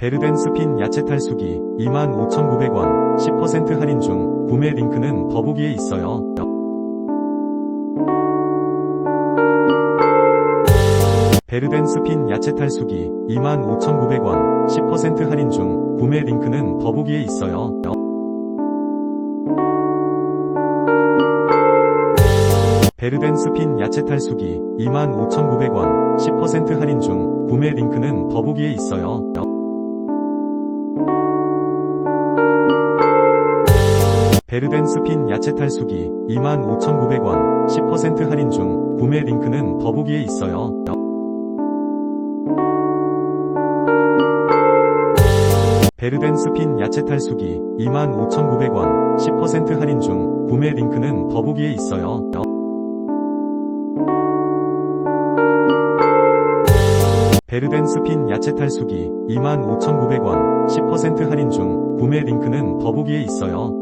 베르덴 스핀 야채 탈수기 25,900원 10% 할인 중 구매 링크는 더보기에 있어요. 베르덴 스핀 야채 탈수기 25,900원 10% 할인 중 구매 링크는 더보기에 있어요. 베르덴 스핀 야채 탈수기 25,900원 10% 할인 중 구매 링크는 더보기에 있어요. 베르덴 스핀 야채 탈수기 25,900원 10% 할인 중 구매 링크는 더보기에 있어요. 베르덴 스핀 야채 탈수기 25,900원 10% 할인 중 구매 링크는 더보기에 있어요. 베르덴 스핀 야채 탈수기 25,900원 10% 할인 중 구매 링크는 더보기에 있어요.